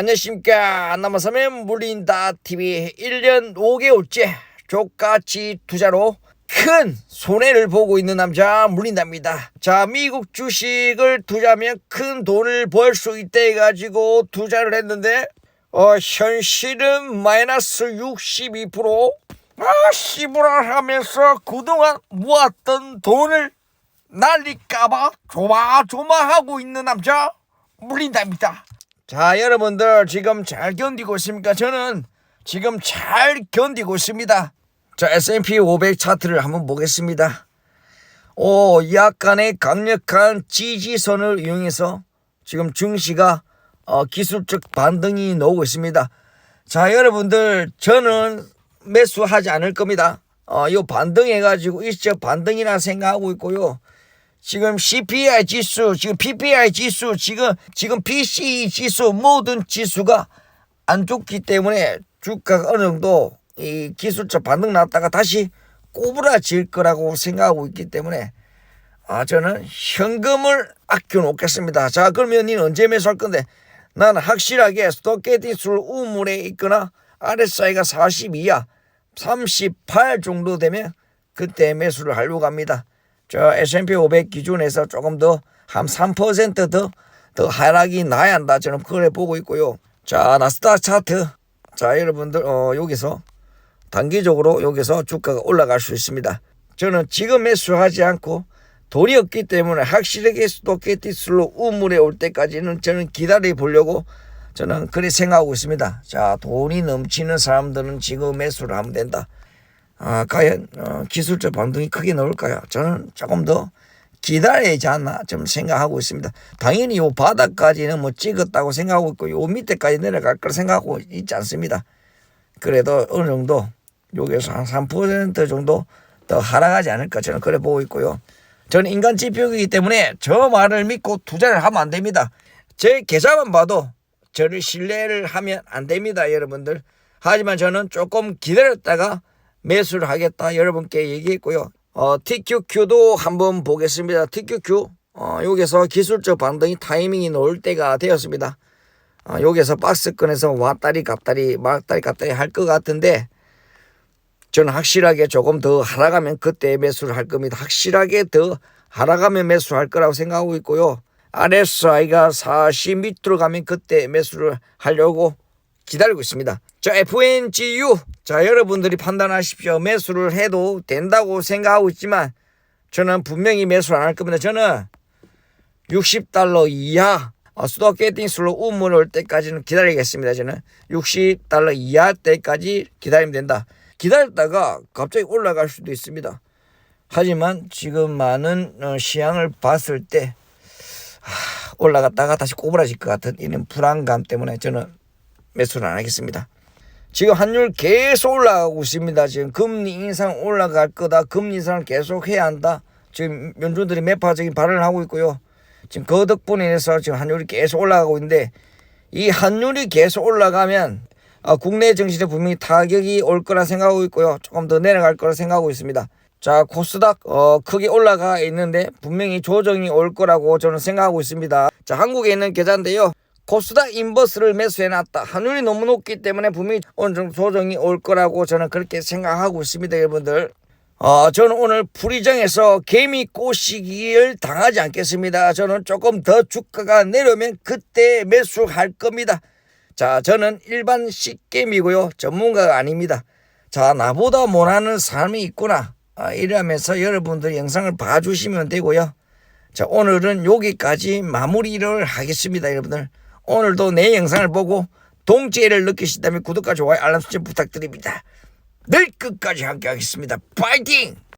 안녕하십니까 남아서면 물린다 TV 1년 5개월째 족같이 투자로 큰 손해를 보고 있는 남자 물린답니다. 자 미국 주식을 투자하면 큰 돈을 벌 수 있다 해가지고 투자를 했는데 어 현실은 마이너스 62%. 아 씨부랄 하면서 그동안 모았던 돈을 날릴까봐 조마조마하고 있는 남자 물린답니다. 자 여러분들 지금 잘 견디고 있습니까? 저는 지금 잘 견디고 있습니다. 자 S&P 500 차트를 한번 보겠습니다. 오 약간의 강력한 지지선을 이용해서 지금 증시가 어, 기술적 반등이 나오고 있습니다. 자 여러분들 저는 매수하지 않을 겁니다. 어, 이 반등해가지고 일시적 반등이라 생각하고 있고요. 지금 CPI 지수, 지금 PPI 지수, 지금 지금 PCE 지수 모든 지수가 안 좋기 때문에 주가가 어느 정도 이 기술적 반등 났다가 다시 꼬부라질 거라고 생각하고 있기 때문에 아 저는 현금을 아껴 놓겠습니다. 자 그러면 니는 언제 매수할 건데 나는 확실하게 스토캐티술 우물에 있거나 RSI가 42야 38 정도 되면 그때 매수를 하려고 합니다. 저 S&P 500 기준에서 조금 더 한 3%더 더 하락이 나야 한다 저는 그래 보고 있고요. 자 나스닥 차트 자 여러분들 어 여기서 단기적으로 여기서 주가가 올라갈 수 있습니다. 저는 지금 매수하지 않고 돈이 없기 때문에 확실하게 스토캐티슬로 우물에 올 때까지는 저는 기다려 보려고 저는 그렇게 생각하고 있습니다. 자 돈이 넘치는 사람들은 지금 매수를 하면 된다. 아, 과연 어, 기술적 반등이 크게 나올까요? 저는 조금 더 기다려야지 않나 좀 생각하고 있습니다. 당연히 요 바닥까지는 뭐 찍었다고 생각하고 있고 요 밑에까지 내려갈 걸 생각하고 있지 않습니다. 그래도 어느 정도 여기서 한 3% 정도 더 하락하지 않을까 저는 그래 보고 있고요. 저는 인간 지표이기 때문에 저 말을 믿고 투자를 하면 안 됩니다. 제 계좌만 봐도 저를 신뢰를 하면 안 됩니다, 여러분들. 하지만 저는 조금 기다렸다가 매수를 하겠다 여러분께 얘기했고요. 어, TQQ도 한번 보겠습니다. TQQ 어, 여기서 기술적 반등이 타이밍이 나올 때가 되었습니다. 어, 여기서 박스권에서 왔다리 갔다리 왔다리 갔다리 할 것 같은데 저는 확실하게 조금 더 하락하면 그때 매수를 할 겁니다. 확실하게 더 하락하면 매수할 거라고 생각하고 있고요. RSI가 40 밑으로 가면 그때 매수를 하려고 기다리고 있습니다. 자, FNGU. 자, 여러분들이 판단하십시오. 매수를 해도 된다고 생각하고 있지만 저는 분명히 매수를 안 할 겁니다. 저는 60달러 이하 어, 수도 게팅슬로 우물 올 때까지는 기다리겠습니다. 저는 60달러 이하 때까지 기다리면 된다. 기다렸다가 갑자기 올라갈 수도 있습니다. 하지만 지금 많은 어, 시향을 봤을 때 하, 올라갔다가 다시 꼬부라질 것 같은 이런 불안감 때문에 저는 매수를 안 하겠습니다. 지금 환율 계속 올라가고 있습니다. 지금 금리 인상 올라갈 거다. 금리 인상을 계속 해야 한다. 지금 연준들이 매파적인 발언을 하고 있고요. 지금 그 덕분에 인해서 지금 환율이 계속 올라가고 있는데 이 환율이 계속 올라가면 아, 국내 정신에 분명히 타격이 올 거라 생각하고 있고요. 조금 더 내려갈 거라 생각하고 있습니다. 자, 코스닥 어, 크게 올라가 있는데 분명히 조정이 올 거라고 저는 생각하고 있습니다. 자, 한국에 있는 계좌인데요. 코스닥 인버스를 매수해놨다. 환율이 너무 높기 때문에 분명히 어느 정도 조정이 올 거라고 저는 그렇게 생각하고 있습니다, 여러분들. 어, 저는 오늘 불의정에서 개미 꼬시기를 당하지 않겠습니다. 저는 조금 더 주가가 내려오면 그때 매수할 겁니다. 자, 저는 일반 식개미고요. 전문가가 아닙니다. 자, 나보다 못하는 사람이 있구나. 아, 이러면서 여러분들 영상을 봐주시면 되고요. 자, 오늘은 여기까지 마무리를 하겠습니다, 여러분들. 오늘도 내 영상을 보고 동지애를 느끼신다면 구독과 좋아요, 알람 설정 부탁드립니다. 늘 끝까지 함께 하겠습니다. 파이팅!